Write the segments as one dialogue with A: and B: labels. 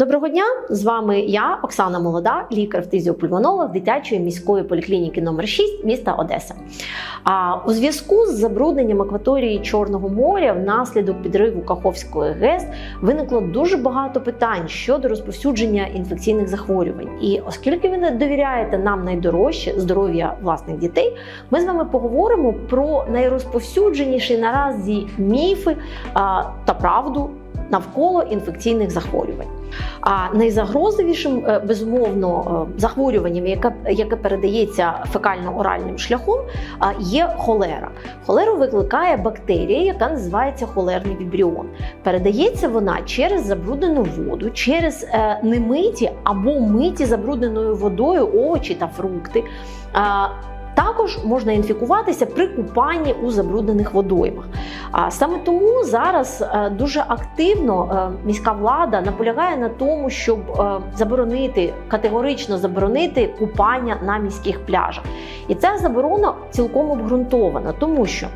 A: Доброго дня! З вами я, Оксана Молода, лікар фтизіопульмонолог дитячої міської поліклініки номер 6 міста Одеса. А у зв'язку з забрудненням акваторії Чорного моря внаслідок підриву Каховської ГЕС виникло дуже багато питань щодо розповсюдження інфекційних захворювань. І оскільки ви не довіряєте нам найдорожче здоров'я власних дітей, ми з вами поговоримо про найрозповсюдженіші наразі міфи та правду навколо інфекційних захворювань. А найзагрозливішим, е, безумовно, е, захворюванням, яке, яке передається фекально-оральним шляхом, є холера. Холеру викликає бактерія, яка називається холерний вібріон. Передається вона через забруднену воду, через е, немиті або миті забрудненою водою овочі та фрукти. Також можна інфікуватися при купанні у забруднених водоймах. А саме тому зараз е, дуже активно е, міська влада наполягає на тому, щоб е, заборонити категорично заборонити купання на міських пляжах. І ця заборона цілком обґрунтована, тому що.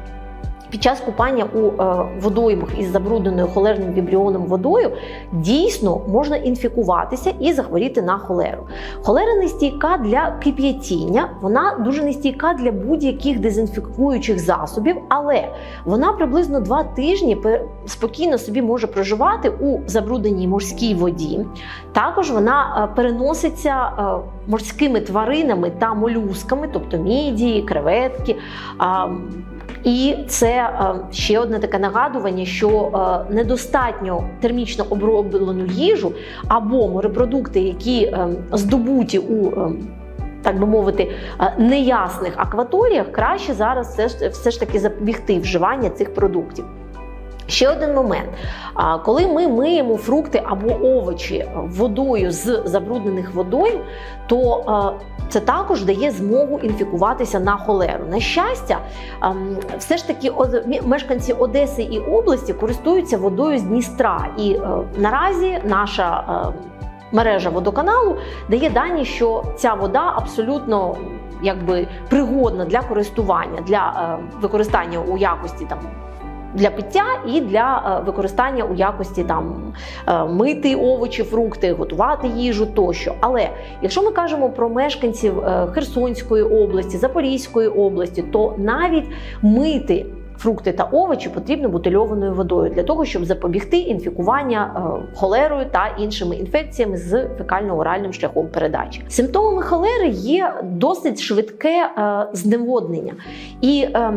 A: Під час купання у е, водоймах із забрудненою холерним вібріоном водою дійсно можна інфікуватися і захворіти на холеру. Холера не стійка для кип'ятіння, вона дуже не стійка для будь-яких дезінфікуючих засобів, але вона приблизно два тижні спокійно собі може проживати у забрудненій морській воді. Також вона е, переноситься е, морськими тваринами та молюсками, тобто мідії, креветки. і це е, ще одне таке нагадування, що е, недостатньо термічно оброблену їжу або морепродукти, які е, здобуті у так би мовити, неясних акваторіях, краще зараз все ж, все ж таки запобігти вживання цих продуктів. Ще один момент: коли ми миємо фрукти або овочі водою з забруднених водойм, то це також дає змогу інфікуватися на холеру. На щастя, все ж таки мешканці Одеси і області користуються водою з Дністра. І е, наразі наша е, мережа водоканалу дає дані, що ця вода абсолютно якби пригодна для користування, для е, використання у якості там. Для пиття і для е, використання у якості там е, мити овочі, фрукти, готувати їжу тощо. Але якщо ми кажемо про мешканців е, Херсонської області, Запорізької області, то навіть мити фрукти та овочі потрібно бутильованою водою для того, щоб запобігти інфікування холерою та іншими інфекціями з фекально-оральним шляхом передачі. Симптомами холери є досить швидке зневоднення і е,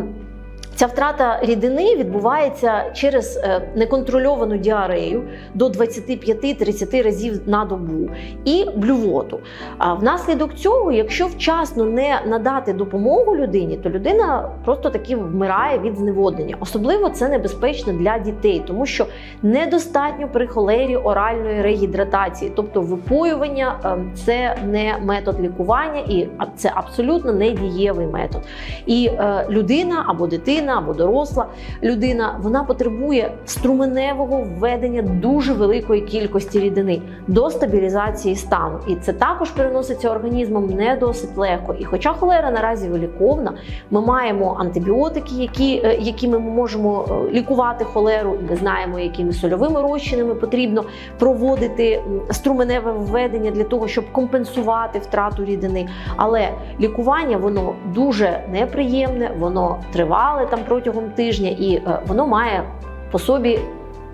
A: Ця втрата рідини відбувається через е, неконтрольовану діарею до 25-30 разів на добу і блювоту. А внаслідок цього, якщо вчасно не надати допомогу людині, то людина просто таки вмирає від зневоднення. Особливо це небезпечно для дітей, тому що недостатньо при холері оральної регідратації, тобто випоювання е, це не метод лікування, і це абсолютно не дієвий метод. І е, людина або дитина, або доросла людина вона потребує струменевого введення дуже великої кількості рідини до стабілізації стану. І це також переноситься організмом не досить легко. І хоча холера наразі виліковна, ми маємо антибіотики, які, е, якими ми можемо е, лікувати холеру. і Ми знаємо, якими сольовими розчинами потрібно проводити струменеве введення для того, щоб компенсувати втрату рідини. Але лікування воно дуже неприємне, воно тривале там протягом тижня, і е, воно має по собі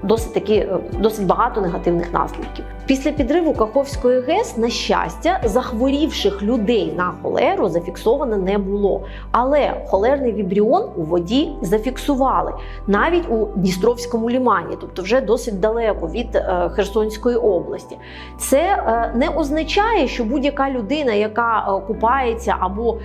A: досить таки е, досить багато негативних наслідків. Після підриву Каховської ГЕС, на щастя, захворівших людей на холеру зафіксовано не було. Але холерний вібріон у воді зафіксували навіть у Дністровському лімані, тобто вже досить далеко від е, Херсонської області. Це е, не означає, що будь-яка людина, яка купається, або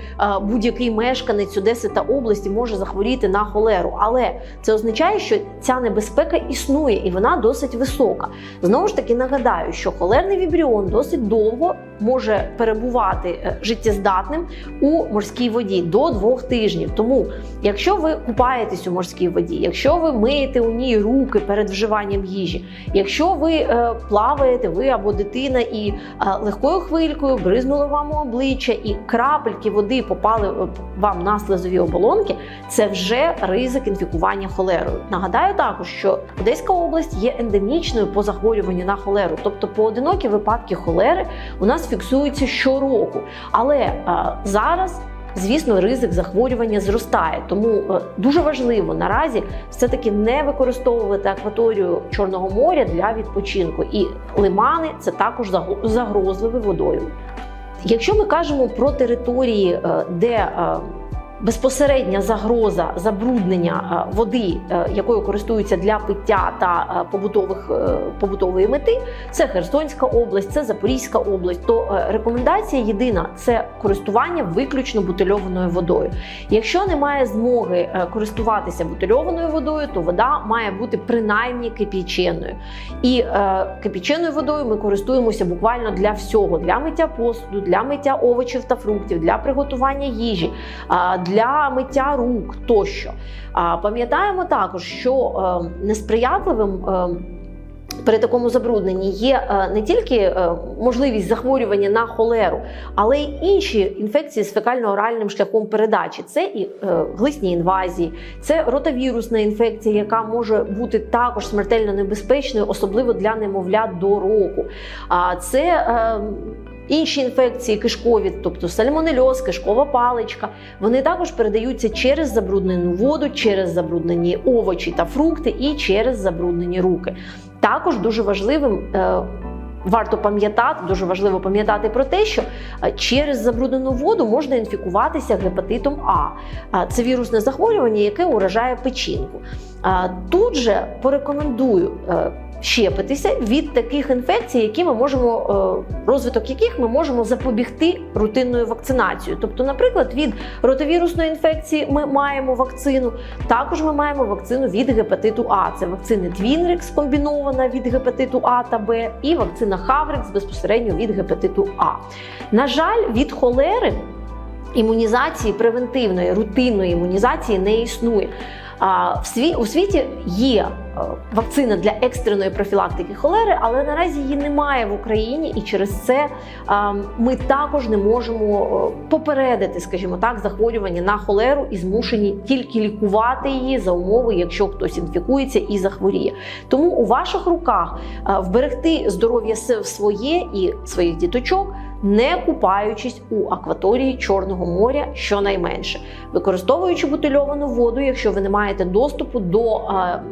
A: будь-який мешканець Одеси та області може захворіти на холеру. Але це означає, що ця небезпека існує і вона досить висока. Знову ж таки нагадаю, що холерний вібріон досить довго може перебувати е, життєздатним у морській воді до двох тижнів. Тому, якщо ви купаєтесь у морській воді, якщо ви миєте у ній руки перед вживанням їжі, якщо ви е, плаваєте, ви або дитина, і е, легкою хвилькою бризнули вам обличчя, і крапельки води попали вам на слизові оболонки, це вже ризик інфікування холерою. Нагадаю також, що Одеська область є ендемічною по захворюванню на холеру, тобто поодинокі випадки холери у нас фіксуються щороку. Але е, зараз. Звісно, ризик захворювання зростає, тому е, дуже важливо наразі все-таки не використовувати акваторію Чорного моря для відпочинку. І лимани це також загрозливий водою. Якщо ми кажемо про території, е, де безпосередня загроза забруднення е, води, е, якою користуються для пиття та е, побутових побутової мети, це Херсонська область, це Запорізька область. То рекомендація єдина це користування виключно бутильованою водою. Якщо немає змоги користуватися бутильованою водою, то вода має бути принаймні кип'яченою. І кип'яченою водою ми користуємося буквально для всього: для миття посуду, для миття овочів та фруктів, для приготування їжі, для миття рук тощо. А, Пам'ятаємо також, що е, несприятливим. е, При такому забрудненні є е, не тільки можливість захворювання на холеру, але й інші інфекції з фекально-оральним шляхом передачі. Це і глисні інвазії, це ротавірусна інфекція, яка може бути також смертельно небезпечною, особливо для немовлят до року. Це інші інфекції кишкові, тобто сальмонельоз, кишкова паличка. Вони також передаються через забруднену воду, через забруднені овочі та фрукти і через забруднені руки. Також дуже важливим. е, Варто пам'ятати, дуже важливо пам'ятати про те, що е, через забруднену воду можна інфікуватися гепатитом А. Це вірусне захворювання, яке уражає печінку. Тут же порекомендую е, щепитися від таких інфекцій, які ми можемо е, розвиток яких ми можемо запобігти рутинною вакцинацією. Тобто, наприклад, від ротовірусної інфекції ми маємо вакцину. Також ми маємо вакцину від гепатиту А. Це вакцина Твінрекс комбінована від гепатиту А та Б, і вакцина Хаврекс безпосередньо від гепатиту А. На жаль, від холери імунізації превентивної, рутинної імунізації не існує. А, в сві- у світі є е, вакцина для екстреної профілактики холери, але наразі її немає в Україні, і через це е, ми також не можемо е, попередити, скажімо так, захворювання на холеру і змушені тільки лікувати її за умови, якщо хтось інфікується і захворіє. Тому у ваших руках е, вберегти здоров'я с- своє і своїх діточок. Не купаючись у акваторії Чорного моря щонайменше, використовуючи бутильовану воду, якщо ви не маєте доступу до е,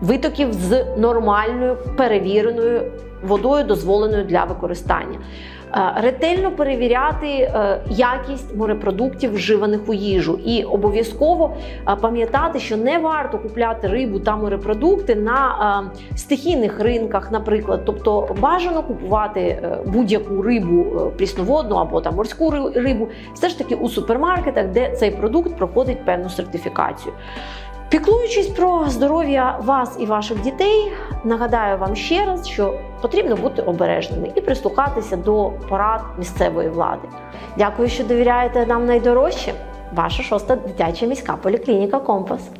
A: витоків з нормальною перевіреною водою, дозволеною для використання. Е, Ретельно перевіряти е, якість морепродуктів, вживаних у їжу, і обов'язково е, пам'ятати, що не варто купляти рибу та морепродукти на стихійних ринках, наприклад. Тобто бажано купувати будь-яку рибу прісноводну або там морську рибу, все ж таки у супермаркетах, де цей продукт проходить певну сертифікацію. Піклуючись про здоров'я вас і ваших дітей, нагадаю вам ще раз, що потрібно бути обережними і прислухатися до порад місцевої влади. Дякую, що довіряєте нам найдорожче. Ваша шоста дитяча міська поліклініка Компас.